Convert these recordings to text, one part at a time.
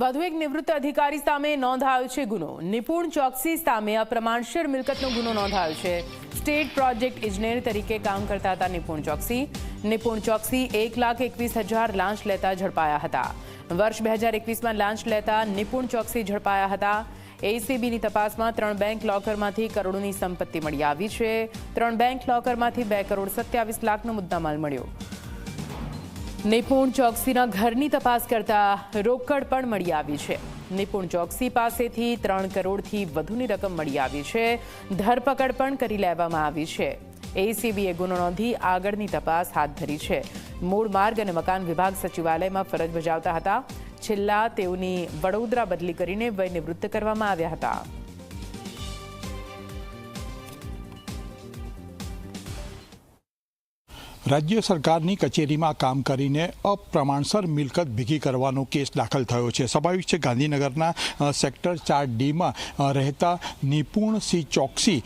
વધુ એક નિવૃત્ત અધિકારી સામે નોંધાયો છે ગુનો. નિપુણ ચોકસી સામે અપ્રમાણસર મિલકતનો ગુનો નોંધાયો છે. સ્ટેટ પ્રોજેક્ટ ઇજનેર તરીકે કામ કરતા હતા નિપુણ ચોકસી. નિપુણ ચોકસી એક લાખ એકવીસ હજાર લાંચ લેતા ઝડપાયા હતા. વર્ષ બે હજાર એકવીસમાં લાંચ લેતા નિપુણ ચોકસી ઝડપાયા હતા. એસીબીની તપાસમાં ત્રણ બેંક લોકરમાંથી કરોડોની સંપત્તિ મળી આવી છે. ત્રણ બેંક લોકરમાંથી બે કરોડ સત્યાવીસ લાખનો મુદ્દામાલ મળ્યો. નિપુણ ચોકસીના ઘરની તપાસ કરતા રોકડ પણ મળી આવી છે. નિપુણ ચોકસી પાસેથી ત્રણ કરોડથી વધુની રકમ મળી આવી છે. ધરપકડ પણ કરી લેવામાં આવી છે. એસીબીએ ગુનો નોંધી આગળની તપાસ હાથ ધરી છે. મૂળ માર્ગ અને મકાન વિભાગ સચિવાલયમાં ફરજ બજાવતા હતા. છેલ્લા તેઓની વડોદરા બદલી કરીને વય નિવૃત્ત કરવામાં આવ્યા હતા. રાજ્ય સરકારની કચેરીમાં કામ કરીને અપ્રમાણસર મિલકત ભેગી કરવાનો કેસ દાખલ થયો છે. સ્વાભાવિક છે, ગાંધીનગરના સેક્ટર ચાર ડીમાં રહેતા નિપુણ સિંહ ચોકસી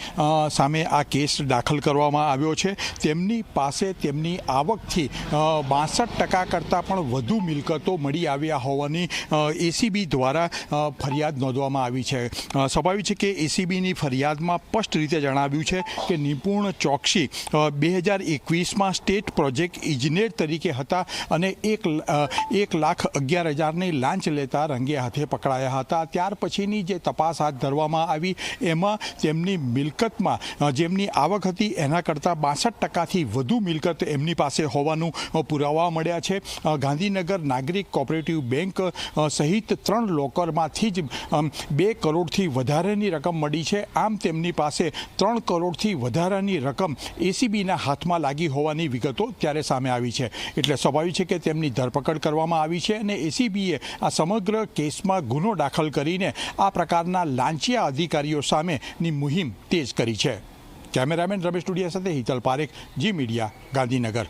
સામે આ કેસ દાખલ કરવામાં આવ્યો છે. તેમની પાસે તેમની આવકથી બાસઠ ટકા કરતાં પણ વધુ મિલકતો મળી આવ્યા હોવાની એસીબી દ્વારા ફરિયાદ નોંધવામાં આવી છે. સ્વાભાવિક છે કે એસીબીની ફરિયાદમાં સ્પષ્ટ રીતે જણાવ્યું છે કે નિપુણ ચોકસી બે હજાર એકવીસમાં સ્ટેટ પ્રોજેક્ટ ઇજનેર તરીકે હતા અને એક એક લાખ અગિયાર હજારની લાંચ લેતા રંગે હાથે પકડાયા હતા. ત્યાર પછીની જે તપાસ હાથ ધરવામાં આવી, એમાં તેમની મિલકતમાં જેમની આવક હતી એના કરતાં બાસઠ ટકાથી વધુ મિલકત એમની પાસે હોવાનું પુરાવા મળ્યા છે. ગાંધીનગર નાગરિક કોઓપરેટિવ બેંક સહિત ત્રણ લોકરમાંથી જ બે કરોડથી વધારેની રકમ મળી છે. આમ તેમની પાસે ત્રણ કરોડથી વધારાની રકમ એસીબીના હાથમાં લાગી હોવાની વિગતો ત્યારે સામે આવી છે. એટલે સ્વાભાવિક છે કે તેમની ધરપકડ કરવામાં આવી છે અને એસીબીએ આ સમગ્ર કેસમાં ગુનો દાખલ કરીને આ પ્રકારના લાંચિયા અધિકારીઓ સામેની મુહિમ તેજ કરી છે. કેમેરામેન રમેશ ટુડિયા સાથે હિતલ પારેખ, જી મીડિયા, ગાંધીનગર.